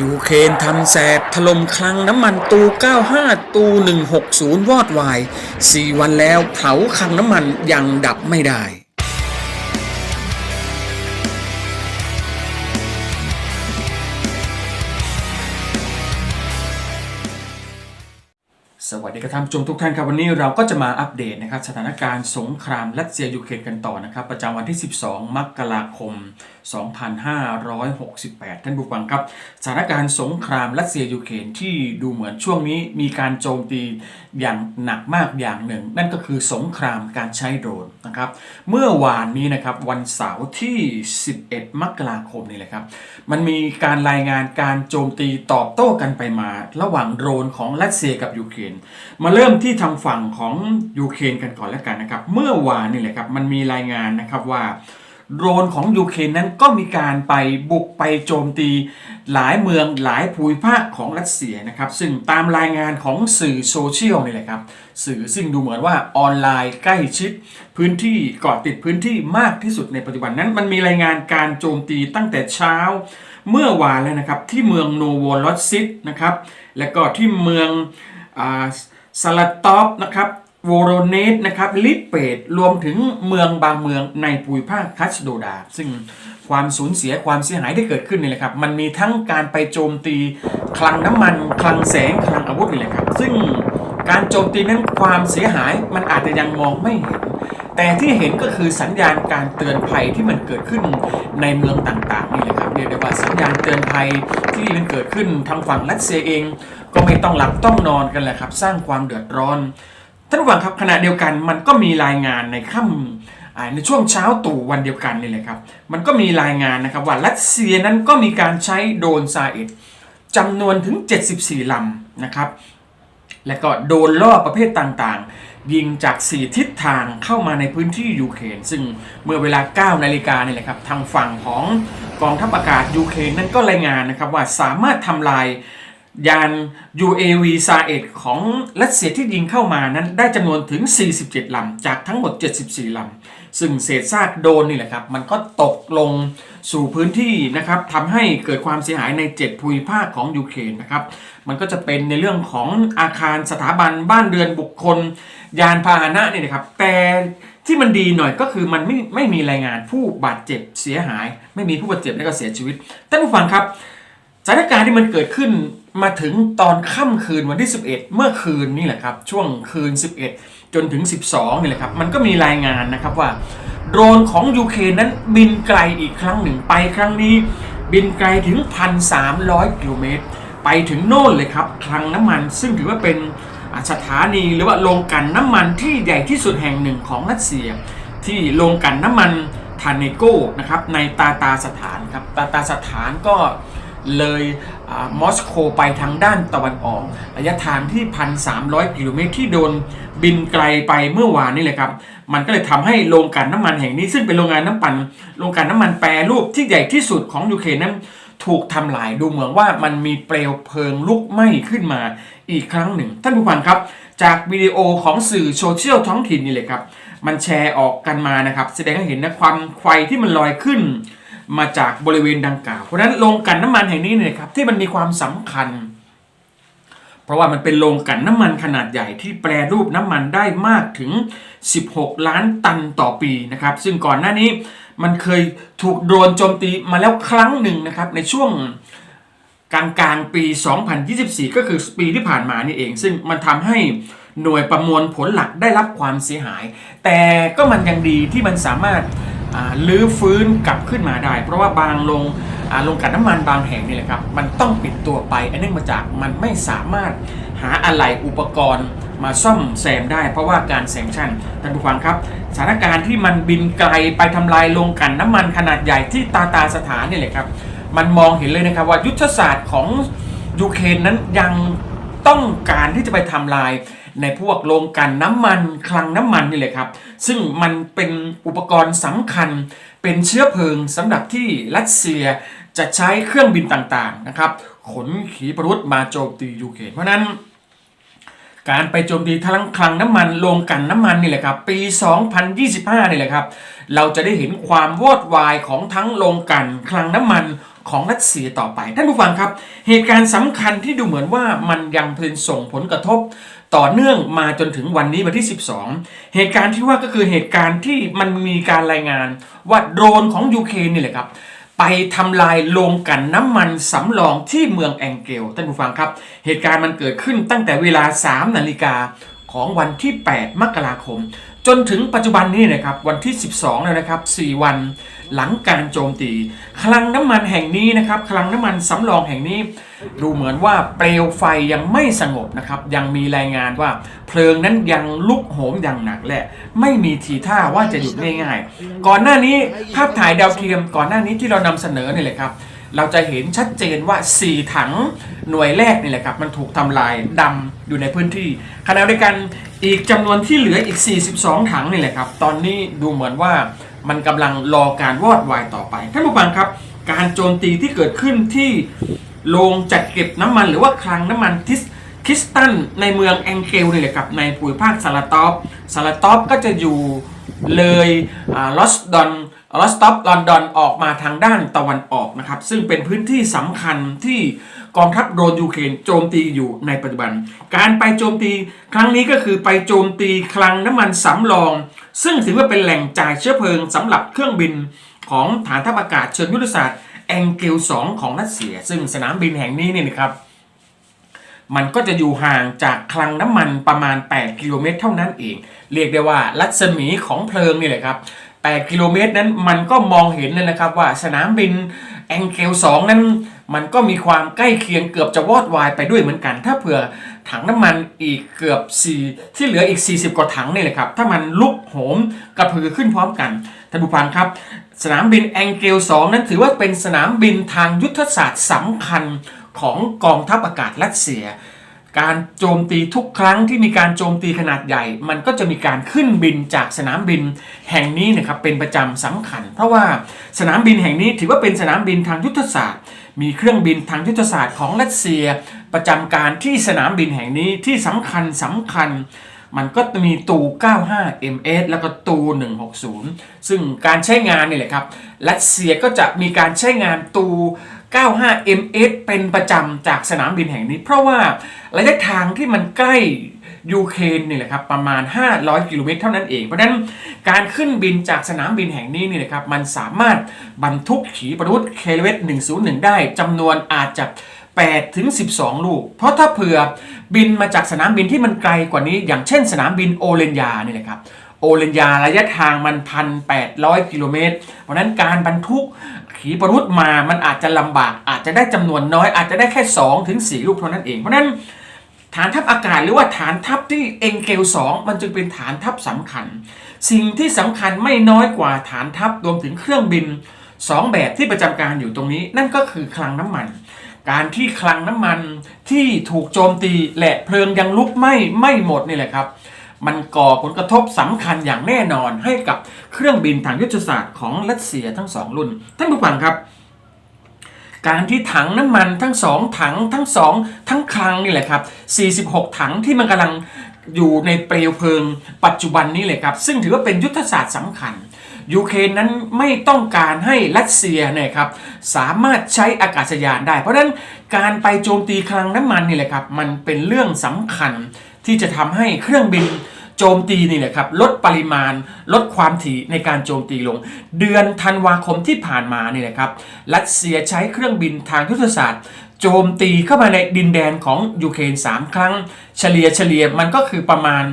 ยูเครนทำแสบถล่มคลังน้ำมันตู 95 ตู 160 วอดวาย 4 วันแล้วเผาคลังน้ำมันยังดับไม่ได้ ดีครับท่านผู้ชมทุกท่านครับวันนี้เราก็จะมาอัปเดตนะครับสถานการณ์สงครามรัสเซียยูเครนกันต่อนะครับประจำวันที่ 12 มกราคม 2568 ท่านผู้ฟังครับสถานการณ์สงครามรัสเซียยูเครนที่ดูเหมือนช่วงนี้มีการโจมตีอย่างหนักมากอย่างหนึ่ง นั่นก็คือสงครามการใช้โดรนนะครับเมื่อวานนี้นะครับวันเสาร์ที่ 11 มกราคมนี่แหละครับมันมีการรายงานการโจมตีตอบโต้กันไปมา ระหว่างโดรนของรัสเซียกับยูเครนมาเริ่มที่ทางฝั่งของยูเครนกันก่อนแล้วกันนะครับ เมื่อวานนี่แหละครับมันมีรายงานนะครับว่าโดรนของยูเครนนั้นก็มีการไปบุกไปโจมตีหลายเมืองหลายภูมิภาคของรัสเซียนะครับ ซึ่งตามรายงานของสื่อโซเชียลนี่แหละครับ สื่อซึ่งดูเหมือนว่าออนไลน์ใกล้ชิด พื้นที่เกาะติดพื้นที่มากที่สุดในปัจจุบันนั้น มันมีรายงานการโจมตีตั้งแต่เช้า เมื่อวานแล้วนะครับที่เมืองโนโวลอดซิตนะครับและก็ที่เมือง สลัดตอฟนะครับโวโรเนสนะครับลิปเปตรวมถึงเมืองบางเมืองในภูมิภาคคัสโดดา ซึ่งความสูญเสียความเสียหายที่เกิดขึ้นนี่แหละครับ มันมีทั้งการไปโจมตีคลังน้ำมัน คลังแสงคลังอาวุธนี่แหละครับ ซึ่งการโจมตีนั้นความเสียหายมันอาจจะยังมองไม่เห็น แต่ที่เห็นก็คือสัญญาณการเตือนภัยที่มันเกิดขึ้นในเมืองต่างๆนี่แหละครับเรียกได้ว่าสัญญาณเตือนภัยที่มันเกิดขึ้นทางฝั่งรัสเซียเอง ก็ไม่ต้องหลับต้องนอนกันแหละครับ สร้างความเดือดร้อนท่านผู้ฟังครับขณะเดียวกันมันก็มีรายงานในค่ำในช่วงเช้าตู่วันเดียวกันนี่แหละครับ มันก็มีรายงานนะครับว่ารัสเซียนั้นก็มีการใช้โดรนซาเอ็ดจำนวนถึง 74 ลำนะครับ และก็โดนล่อประเภทต่างๆ ยิงจาก 4 ทิศทางเข้ามาในพื้นที่ยูเครนซึ่งเมื่อเวลา 9 นาฬิกานี่แหละครับ ทางฝั่งของกองทัพอากาศยูเครนนั้นก็รายงานนะครับว่าสามารถทำลาย ยาน UAV ซาเอ็ดของรัสเซียที่ยิงเข้ามานั้นได้จำนวนถึง 47 ลำ จากทั้งหมด 74 ลำ ซึ่งเศษซากโดนนี่แหละครับ มันก็ตกลงสู่พื้นที่นะครับทำให้เกิดความเสียหายใน 7 ภูมิภาคของยูเครนนะครับ มันก็จะเป็นในเรื่องของอาคารสถาบันบ้านเรือนบุคคล ยานพาหนะเนี่ยนะครับ แต่ที่มันดีหน่อยก็คือมันไม่ไม่มีรายงานผู้บาดเจ็บเสียหาย ไม่มีผู้บาดเจ็บและก็เสียชีวิตท่านผู้ฟังครับ สถานการณ์ที่มันเกิดขึ้นมาถึงตอนค่ำคืนวันที่ 11 เมื่อคืนนี่แหละครับ ช่วงคืน 11 จนถึง 12นี่แหละครับ มันก็มีรายงานนะครับว่า โดรนของยูเครนนั้นบินไกลอีกครั้งหนึ่งไปครั้งนี้ บินไกลถึง 1,300 กิโลเมตร ไปถึงโน่นเลยครับคลังน้ำมันซึ่งถือว่าเป็นสถานีหรือว่าโรงกันน้ำมันที่ใหญ่ที่สุดแห่งหนึ่งของรัสเซีย ที่โรงกันน้ำมันทานเนโกนะครับในตาตาสถานครับตาตาสถานก็ เลยอมอสโกไปทางด้านตะวันออก ระยะทางที่ 1,300 กิโลเมตรที่โดนบินไกลไปเมื่อวานนี่แหละครับ มันก็เลยทำให้โรงกลันน้ำมันแห่งนี้ซึ่งเป็นโรงงานน้ำมันโรงกลันน้ำมันแปรรูปที่ใหญ่ที่สุดของยูเครนนั้นถูกทำลายดูเหมือนว่ามันมีเปลวเพลิงลุกไหม้ขึ้นมาอีกครั้งหนึ่ง ท่านผู้ฟังครับ จากวิดีโอของสื่อโซเชียลท้องถิ่นนี่เลยครับ มันแชร์ออกกันมานะครับ แสดงให้เห็นนะความไฟที่มันลอยขึ้น มาจากบริเวณดังกล่าว เพราะฉะนั้นโรงกลั่นน้ำมันแห่งนี้เนี่ยครับที่มันมีความสำคัญ เพราะว่ามันเป็นโรงกลั่นน้ำมันขนาดใหญ่ที่แปรรูปน้ำมันได้มากถึง 16 ล้านตันต่อปีนะครับ ซึ่งก่อนหน้านี้มันเคยถูกโดนโจมตีมาแล้วครั้งหนึ่งนะครับในช่วงกลางกลางๆปี 2024 ก็คือปีที่ผ่านมานี่เอง ซึ่งมันทำให้หน่วยประมวลผลหลักได้รับความเสียหาย แต่ก็มันยังดีที่มันสามารถ ลื้อฟื้นกลับขึ้นมาได้ เพราะว่าบางโรงโรงกลั่นน้ำมันบางแห่งนี่แหละครับ มันต้องปิดตัวไปอันเนื่องมาจากมันไม่สามารถหาอะไหล่อุปกรณ์มาซ่อมแซมได้ เพราะว่าการแซงชั่นท่านผู้ฟังครับสถานการณ์ที่มันบินไกลไปทำลายโรงกลั่นน้ำมันขนาดใหญ่ที่ตาตาสถานนี่แหละครับ มันมองเห็นเลยนะครับว่ายุทธศาสตร์ของยูเครนนั้นยังต้องการที่จะไปทำลาย ในพวกโรงกันน้ำมันคลังน้ำมันนี่แหละครับ ซึ่งมันเป็นอุปกรณ์สำคัญ เป็นเชื้อเพลิงสำหรับที่รัสเซียจะใช้เครื่องบินต่างๆนะครับ ขนขีปนาวุธมาโจมตียูเครนเพราะนั้น การไปโจมตีทั้งคลังน้ำมันโรงกันน้ำมันนี่แหละครับ ปี 2025นี่แหละครับ เราจะได้เห็นความวอดวายของทั้งโรงกันคลังน้ำมัน ของรัสเซียต่อไป ท่านผู้ฟังครับ เหตุการณ์สำคัญที่ดูเหมือนว่ามันยังเป็นส่งผลกระทบต่อเนื่องมาจนถึงวันนี้วันที่ 12 เหตุการณ์ที่ว่าก็คือเหตุการณ์ที่มันมีการรายงานว่าโดรนของยูเครนนี่แหละครับไปทำลายโรงกลันน้ำมันสำรองที่เมืองแองเกลท่านผู้ฟังครับ เหตุการณ์มันเกิดขึ้นตั้งแต่เวลา 3 นาฬิกาของวันที่ 8 มกราคม จนถึงปัจจุบันนี้นะครับวันที่ 12 แล้วนะครับ 4 วัน หลังการโจมตี คลังน้ำมันแห่งนี้นะครับ คลังน้ำมันสำรองแห่งนี้ ดูเหมือนว่าเปลวไฟยังไม่สงบนะครับ ยังมีรายงานว่าเพลิงนั้นยังลุกโหมอย่างหนักและ ไม่มีทีท่าว่าจะหยุดง่ายๆ ก่อนหน้านี้ภาพถ่ายดาวเทียมก่อนหน้านี้ที่เรานำเสนอนี่แหละครับเราจะเห็นชัดเจนว่า 4 ถังหน่วยแรกนี่แหละครับ มันถูกทำลายดำอยู่ในพื้นที่ขณะเดียวกันอีกจำนวนที่เหลืออีก 42 ถังนี่แหละครับ ตอนนี้ดูเหมือนว่า มันกำลังรอการวอดวายต่อไปท่านผู้ฟังครับ การโจมตีที่เกิดขึ้นที่โรงจัดเก็บน้ำมันหรือว่าคลังน้ำมันทิสคริสตันในเมืองแองเกลนี่แหละครับในภูมิภาคซาลาตอฟซาลาตอฟก็จะอยู่เลยลอสดอนลอสต็อปลอนดอนออกมาทางด้านตะวันออกนะครับ ซึ่งเป็นพื้นที่สำคัญที่กองทัพโดรนยูเครนโจมตีอยู่ในปัจจุบัน การไปโจมตีครั้งนี้ก็คือไปโจมตีคลังน้ำมันสำรอง ซึ่งถือว่าเป็นแหล่งจ่ายเชื้อเพลิงสำหรับเครื่องบินของฐานทัพอากาศเชิงยุทธศาสตร์แองเกล2ของรัสเซีย ซึ่งสนามบินแห่งนี้เนี่ยนะครับ มันก็จะอยู่ห่างจากคลังน้ำมันประมาณ 8 กิโลเมตรเท่านั้นเอง เรียกได้ว่ารัศมีของเพลิงนี่แหละครับ8กิโลเมตรนั้นมันก็มองเห็นเลยนะครับว่าสนามบินแองเกล2นั้นมันก็มีความใกล้เคียงเกือบจะวอดวายไปด้วยเหมือนกัน ถ้าเผื่อ ถังน้ำมันอีกเกือบ 4 ที่เหลืออีก 40 กว่าถังนี่แหละครับ ถ้ามันลุกโหมกระพือขึ้นพร้อมกันท่านผู้ฟังครับ สนามบินแองเกล 2 นั้นถือว่าเป็นสนามบินทางยุทธศาสตร์สำคัญของกองทัพอากาศรัสเซีย การโจมตีทุกครั้งที่มีการโจมตีขนาดใหญ่ มันก็จะมีการขึ้นบินจากสนามบินแห่งนี้นะครับเป็นประจำสำคัญ เพราะว่าสนามบินแห่งนี้ถือว่าเป็นสนามบินทางยุทธศาสตร์ มีเครื่องบินทางยุทธศาสตร์ของรัสเซีย ประจำการที่สนามบินแห่งนี้ที่สำคัญสำคัญ มันก็มีตู 95 MS แล้วก็ตู 160 ซึ่งการใช้งานนี่แหละครับรัสเซียก็จะมีการใช้งานตู 95 MS เป็นประจำจากสนามบินแห่งนี้ เพราะว่าระยะทางที่มันใกล้ ยูเครนนี่แหละครับประมาณ 500 กิโลเมตรเท่านั้นเอง เพราะฉะนั้นการขึ้นบินจากสนามบินแห่งนี้นี่นะครับมันสามารถบรรทุกขีปนาวุธเคเลเวต101 ได้จำนวนอาจจะ8ถึง12 ลูก เพราะถ้าเผื่อบินมาจากสนามบินที่มันไกลกว่านี้ อย่างเช่นสนามบินโอเลนยานี่แหละครับโอเลนยาระยะทางมัน1,800กิโลเมตร เพราะนั้นการบรรทุกขีปนาวุธมามันอาจจะลำบาก อาจจะได้จำนวนน้อยอาจจะได้แค่2ถึง4ลูกเท่านั้นเอง เพราะนั้น ฐานทัพอากาศหรือว่าฐานทัพที่เอ็งเกล2มันจึงเป็นฐานทัพสำคัญ สิ่งที่สำคัญไม่น้อยกว่าฐานทัพรวมถึงเครื่องบิน 2 แบบที่ประจำการอยู่ตรงนี้ นั่นก็คือคลังน้ำมัน การที่คลังน้ำมันที่ถูกโจมตีและเพลิงยังลุกไหม้ไม่หมดนี่แหละครับ มันก่อผลกระทบสำคัญอย่างแน่นอนให้กับเครื่องบินทางยุทธศาสตร์ของรัสเซียทั้งสองรุ่น ท่านผู้ฟังครับ การที่ถังน้ำมันทั้งสองถังทั้งสองทั้งคลังนี่แหละครับ 46 ถังที่มันกำลังอยู่ในเปลวเพลิง ปัจจุบันนี้เลยครับ ซึ่งถือว่าเป็นยุทธศาสตร์สำคัญยูเครนนั้นไม่ต้องการให้รัสเซียเนี่ยครับสามารถใช้อากาศยานได้ เพราะฉะนั้นการไปโจมตีคลังน้ำมันนี่แหละครับ มันเป็นเรื่องสำคัญที่จะทำให้เครื่องบิน โจมตีนี่แหละครับลดปริมาณลดความถี่ในการโจมตีลง เดือนธันวาคมที่ผ่านมานี่แหละครับรัสเซียใช้เครื่องบินทางยุทธศาสตร์ โจมตีเข้ามาในดินแดนของยูเครน3 ครั้ง เฉลี่ยเฉลี่ยมันก็คือประมาณ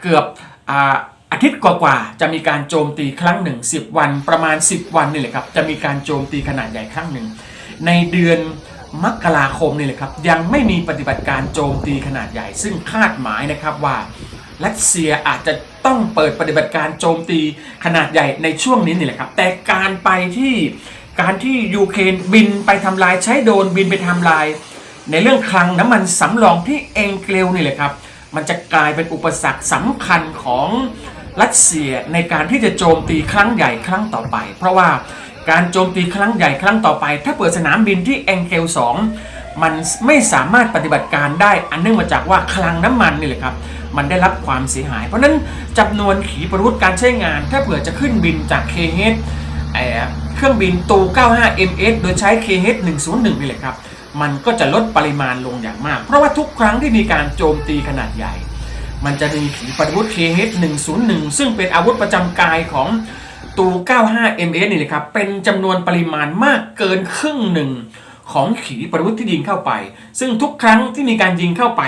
เกือบอาอาทิตย์กว่าๆจะมีการโจมตีครั้งหนึ่ง10 วันประมาณ 10 วันนี่แหละครับจะมีการโจมตีขนาดใหญ่ครั้งหนึ่งในเดือนมกราคมนี่แหละครับยังไม่มีปฏิบัติการโจมตีขนาดใหญ่ ซึ่งคาดหมายนะครับว่า รัสเซียอาจจะต้องเปิดปฏิบัติการโจมตีขนาดใหญ่ในช่วงนี้นี่แหละครับ แต่การไปที่การที่ยูเครนบินไปทำลายใช้โดนบินไปทำลาย ในเรื่องคลังน้ำมันสำรองที่เองเกลนี่แหละครับ มันจะกลายเป็นอุปสรรคสำคัญของรัสเซียในการที่จะโจมตีครั้งใหญ่ครั้งต่อไป เพราะว่าการโจมตีครั้งใหญ่ครั้งต่อไป ถ้าเปิดสนามบินที่เองเกล2มันไม่สามารถปฏิบัติการได้อันเนื่องมาจากว่าคลังน้ำมันนี่แหละครับ มันได้รับความเสียหาย เพราะนั้นจำนวนขีปนาวุธการใช้งาน ถ้าเผื่อจะขึ้นบินจากเคเฮดเครื่องบินตู 95 MS โดยใช้ KH 101 นี่แหละครับ มันก็จะลดปริมาณลงอย่างมาก เพราะว่าทุกครั้งที่มีการโจมตีขนาดใหญ่ มันจะมีขีปนาวุธ KH 101 ซึ่งเป็นอาวุธประจำกายของตู 95 MS นี่แหละครับ เป็นจำนวนปริมาณมากเกินครึ่งหนึ่ง ของขีปนาวุธที่ยิงเข้าไป ซึ่งทุกครั้งที่มีการยิงเข้าไป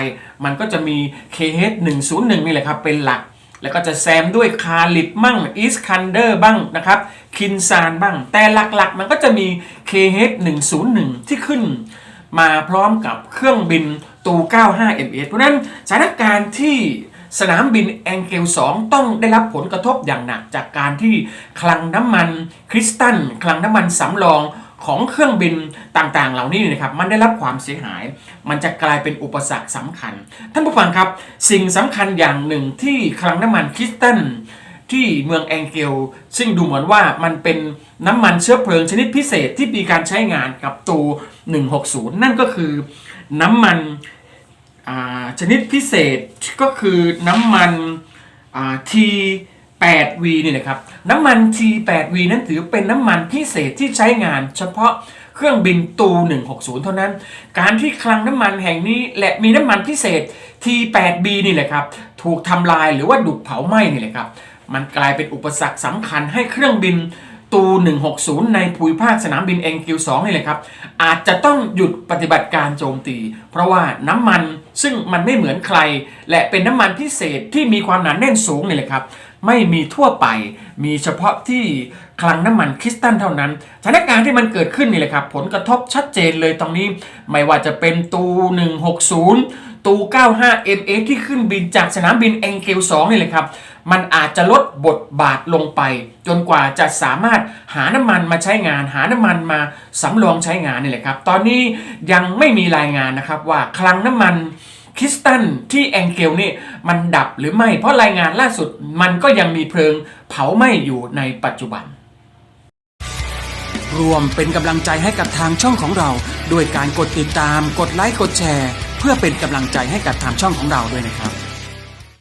มันก็จะมี KH 101 นี่แหละครับเป็นหลัก แล้วก็จะแซมด้วยคาลิบบ้างอีสคันเดอร์บ้างนะครับคินซานบ้าง แต่หลักๆ มันก็จะมี KH 101 ที่ขึ้น มาพร้อมกับเครื่องบินตู 95 MS เพราะฉะนั้นสถานการณ์ที่สนามบินแองเกล2 ต้องได้รับผลกระทบอย่างหนักจากการที่คลังน้ำมันคริสตัลคลังน้ำมันสำรอง ของเครื่องบินต่างๆ เหล่านี้นะครับมันได้รับความเสียหาย มันจะกลายเป็นอุปสรรคสำคัญ ท่านผู้ฟังครับ สิ่งสำคัญอย่างหนึ่งที่คลังน้ำมันคริสตันที่เมืองแองเกลซึ่งดูเหมือนว่ามันเป็นน้ำมันเชื้อเพลิงชนิดพิเศษที่มีการใช้งานกับตัว 160 นั่นก็คือน้ำมันชนิดพิเศษก็คือน้ำมันที่ 8V เนี่ยนะครับน้ำมัน T8V นั้นถือเป็นน้ำมันพิเศษที่ใช้งาน เฉพาะเครื่องบินตู 160 เท่านั้น การที่คลังน้ำมันแห่งนี้และมีน้ำมันพิเศษ T8B นี่แหละครับ ถูกทำลายหรือว่าดุเผาไหม้นี่แหละครับ มันกลายเป็นอุปสรรคสำคัญให้เครื่องบินตู 160 ในภูมิภาคสนามบิน NQ2 นี่แหละครับ อาจจะต้องหยุดปฏิบัติการโจมตี เพราะว่าน้ำมันซึ่งมันไม่เหมือนใคร และเป็นน้ำมันพิเศษที่มีความหนาแน่นสูงนี่แหละครับ ไม่มีทั่วไป มีเฉพาะที่คลังน้ำมันคริสตัลเท่านั้นสถานการณ์ที่มันเกิดขึ้นนี่แหละครับ ผลกระทบชัดเจนเลยตรงนี้ ไม่ว่าจะเป็นตู 160 ตู 95 MA ที่ขึ้นบินจากสนามบินเอ็งเกล2นี่เลยครับ มันอาจจะลดบทบาทลงไป จนกว่าจะสามารถหาน้ำมันมาใช้งาน หาน้ำมันมาสำรองใช้งานนี่แหละครับ ตอนนี้ยังไม่มีรายงานนะครับว่าคลังน้ำมัน คริสตันที่แองเกลนี่มันดับหรือไม่ เพราะรายงานล่าสุดมันก็ยังมีเพลิงเผาไหม้อยู่ในปัจจุบัน รวมเป็นกำลังใจให้กับทางช่องของเรา ด้วยการกดติดตาม กดไลค์ กดแชร์ เพื่อเป็นกำลังใจให้กับทางช่องของเราด้วยนะครับ